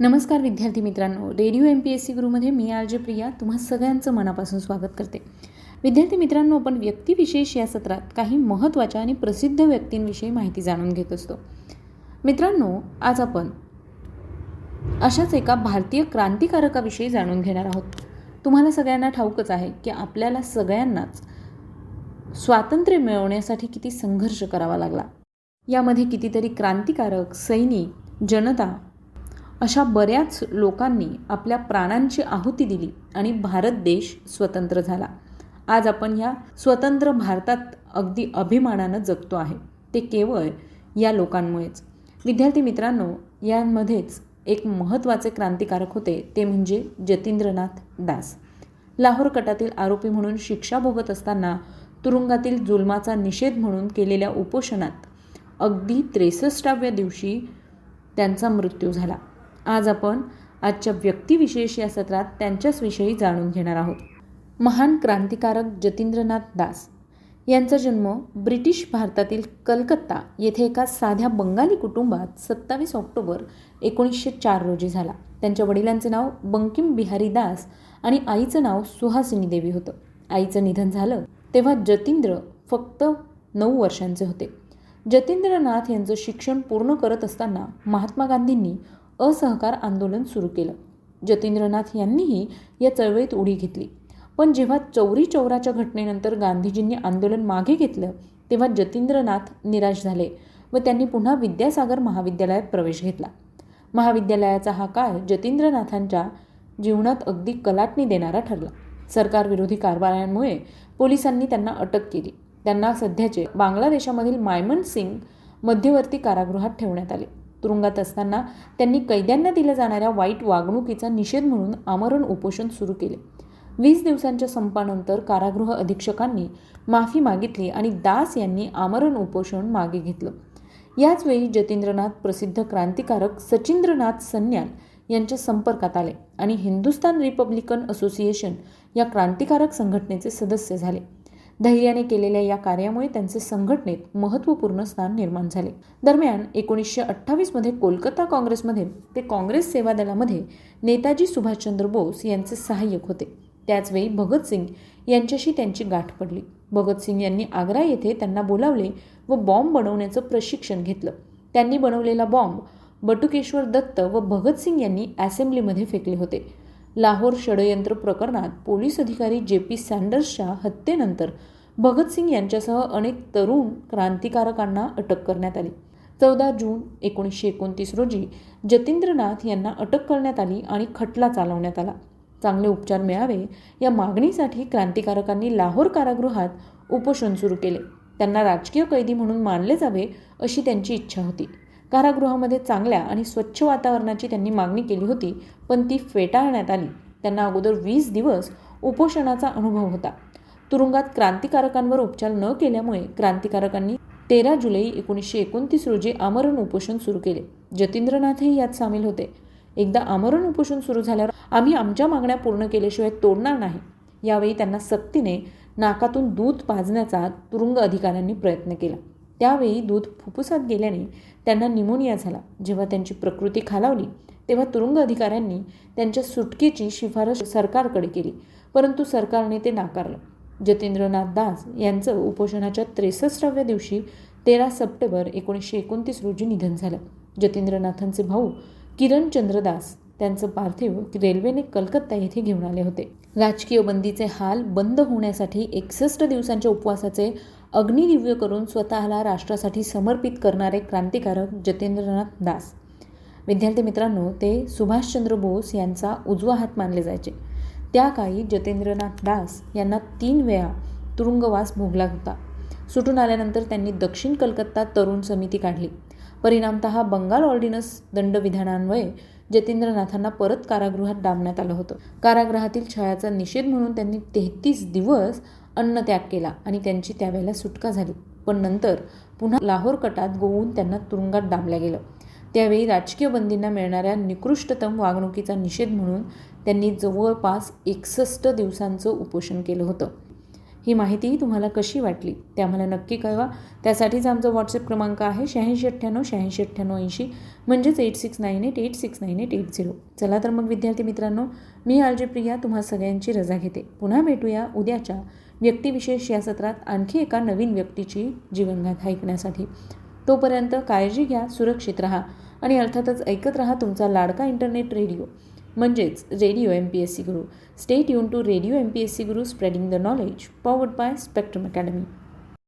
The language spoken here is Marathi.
नमस्कार विद्यार्थी मित्रांनो. Radio M P S C गुरुमध्ये मी आर जे प्रिया तुम्हा सगळ्यांचं मनापासून स्वागत करते. विद्यार्थी मित्रांनो आपण व्यक्तिविशेष या सत्रात काही महत्त्वाच्या आणि प्रसिद्ध व्यक्तींविषयी माहिती जाणून घेत असतो. मित्रांनो आज आपण अशाच एका भारतीय क्रांतिकारकाविषयी जाणून घेणार आहोत. तुम्हाला सगळ्यांना ठाऊकच आहे की आपल्याला सगळ्यांनाच स्वातंत्र्य मिळवण्यासाठी किती संघर्ष करावा लागला. यामध्ये कितीतरी क्रांतिकारक सैनिक जनता अशा बऱ्याच लोकांनी आपल्या प्राणांची आहुती दिली आणि भारत देश स्वतंत्र झाला. आज आपण ह्या स्वतंत्र भारतात अगदी अभिमानानं जगतो आहे. ते केवळ या लोकांमुळेच. विद्यार्थी मित्रांनो यामध्येच एक महत्त्वाचे क्रांतिकारक होते ते म्हणजे जतींद्रनाथ दास. लाहोर कटातील आरोपी म्हणून शिक्षा भोगत असताना तुरुंगातील जुलमाचा निषेध म्हणून केलेल्या उपोषणात अगदी त्रेसष्टाव्या दिवशी त्यांचा मृत्यू झाला. आज आपण आजच्या व्यक्तिविशेष या सत्रात त्यांच्याचविषयी जाणून घेणार आहोत. महान क्रांतिकारक जतींद्रनाथ दास यांचा जन्म ब्रिटिश भारतातील कलकत्ता येथे एका साध्या बंगाली कुटुंबात सत्तावीस ऑक्टोबर एकोणीसशे चार रोजी झाला. त्यांच्या वडिलांचे नाव बंकिम बिहारी दास आणि आईचं नाव सुहासिनी देवी होतं. आईचं निधन झालं तेव्हा जतींद्र फक्त नऊ वर्षांचे होते. जतींद्रनाथ यांचं शिक्षण पूर्ण करत असताना महात्मा गांधींनी असहकार आंदोलन सुरू केलं. जतींद्रनाथ यांनीही या चळवळीत उडी घेतली. पण जेव्हा चौरी चौराच्या घटनेनंतर गांधीजींनी आंदोलन मागे घेतलं तेव्हा जतींद्रनाथ निराश झाले व त्यांनी पुन्हा विद्यासागर महाविद्यालयात प्रवेश घेतला. महाविद्यालयाचा हा काळ जतींद्रनाथांच्या जीवनात अगदी कलाटणी देणारा ठरला. सरकारविरोधी कारवायांमुळे पोलिसांनी त्यांना अटक केली. त्यांना सध्याचे बांगलादेशामधील मायमन सिंग मध्यवर्ती कारागृहात ठेवण्यात आले. तुरुंगात असताना त्यांनी कैद्यांना दिल्या जाणाऱ्या वाईट वागणुकीचा निषेध म्हणून आमरण उपोषण सुरू केले. वीस दिवसांच्या संपानंतर कारागृह अधीक्षकांनी माफी मागितली आणि दास यांनी आमरण उपोषण मागे घेतलं. याचवेळी जतींद्रनाथ प्रसिद्ध क्रांतिकारक सचिंद्रनाथ सन्याल यांच्या संपर्कात आले आणि हिंदुस्तान रिपब्लिकन असोसिएशन या क्रांतिकारक संघटनेचे सदस्य झाले. धैर्याने केलेल्या या कार्यामुळे त्यांचे संघटनेत महत्त्वपूर्ण स्थान निर्माण झाले. दरम्यान एकोणीसशे अठ्ठावीसमध्ये कोलकाता काँग्रेसमध्ये ते काँग्रेस सेवा दलामध्ये नेताजी सुभाषचंद्र बोस यांचे सहाय्यक होते. त्याचवेळी भगतसिंग यांच्याशी त्यांची गाठ पडली. भगतसिंग यांनी आग्रा येथे त्यांना बोलावले व बॉम्ब बनवण्याचं प्रशिक्षण घेतलं. त्यांनी बनवलेला बॉम्ब बटुकेश्वर दत्त व भगतसिंग यांनी असेंब्लीमध्ये फेकले होते. लाहोर षडयंत्र प्रकरणात पोलीस अधिकारी जे पी सँडर्सच्या हत्येनंतर भगतसिंग यांच्यासह अनेक तरुण क्रांतिकारकांना अटक करण्यात आली. चौदा जून एकोणीसशे एकोणतीस रोजी जतींद्रनाथ यांना अटक करण्यात आली आणि खटला चालवण्यात आला. चांगले उपचार मिळावे या मागणीसाठी क्रांतिकारकांनी लाहोर कारागृहात उपोषण सुरू केले. त्यांना राजकीय कैदी म्हणून मानले जावे अशी त्यांची इच्छा होती. कारागृहामध्ये चांगल्या आणि स्वच्छ वातावरणाची त्यांनी मागणी केली होती पण ती फेटाळण्यात आली. त्यांना अगोदर वीस दिवस उपोषणाचा अनुभव होता. तुरुंगात क्रांतिकारकांवर उपचार न केल्यामुळे क्रांतिकारकांनी तेरा जुलै एकोणीसशे एकोणतीस रोजी आमरण उपोषण सुरू केले. जतींद्रनाथही यात सामील होते. एकदा आमरण उपोषण सुरू झाल्यावर आम्ही आमच्या मागण्या पूर्ण केल्याशिवाय तोडणार नाही. यावेळी त्यांना सक्तीने नाकातून दूध पाजण्याचा तुरुंग अधिकाऱ्यांनी प्रयत्न केला. त्यावेळी दूध फुफ्फुसात गेल्याने त्यांना निमोनिया झाला. जेव्हा त्यांची प्रकृती खालावली तेव्हा तुरुंग अधिकाऱ्यांनी त्यांच्या सुटकेची शिफारस सरकारकडे केली परंतु सरकारने ते नाकारलं. जतेंद्रनाथ दास यांचं उपोषणाच्या त्रेसष्टाव्या दिवशी तेरा सप्टेंबर एकोणीसशे एकोणतीस रोजी निधन झालं. जतेंद्रनाथांचे भाऊ किरण चंद्रदास त्यांचं पार्थिव रेल्वेने कलकत्ता येथे घेऊन आले होते. राजकीय बंदीचे हाल बंद होण्यासाठी एकसष्ट दिवसांच्या उपवासाचे अग्निदिव्य करून स्वतःला राष्ट्रासाठी समर्पित करणारे क्रांतिकारक जतेंद्रनाथ दास. विद्यार्थी मित्रांनो ते सुभाषचंद्र बोस यांचा उजवा हात मानले जायचे. त्या काळी जतेंद्रनाथ दास यांना तीन वेळा तुरुंगवास भोगला होता. सुटून आल्यानंतर त्यांनी दक्षिण कलकत्ता तरुण समिती काढली. परिणामत बंगाल ऑर्डिनन्स दंडविधानान्वये जतींद्रनाथांना परत कारागृहात डांबण्यात आलं होतं. कारागृहातील छळाचा निषेध म्हणून त्यांनी तेहतीस दिवस अन्नत्याग केला आणि त्यांची त्यावेळेला सुटका झाली. पण नंतर पुन्हा लाहोर कटात गोवून त्यांना तुरुंगात डांबल्या गेलं. त्यावेळी राजकीय बंदींना मिळणाऱ्या निकृष्टतम वागणुकीचा निषेध म्हणून त्यांनी जवळपास एकसष्ट दिवसांचं उपोषण केलं होतं. ही माहितीही तुम्हाला कशी वाटली ते आम्हाला नक्की कळवा. त्यासाठीच आमचा व्हॉट्सअप क्रमांक आहे शहाऐंशी अठ्ठ्याण्णव शहाऐंशी अठ्ठ्याण्णव ऐंशी म्हणजेच eight six nine eight eight six nine eight eight zero चला तर मग विद्यार्थी मित्रांनो मी आरजे प्रिया तुम्हा सगळ्यांची रजा घेते. पुन्हा भेटूया उद्याच्या व्यक्तिविशेष या सत्रात आणखी एका नवीन व्यक्तीची जीवनगाथा ऐकण्यासाठी. तोपर्यंत काळजी घ्या सुरक्षित राहा आणि अर्थातच ऐकत राहा तुमचा लाडका इंटरनेट रेडिओ म्हणजेच radio M P S C Guru stay युन to radio M P S C Guru spreading the knowledge powered by Spectrum Academy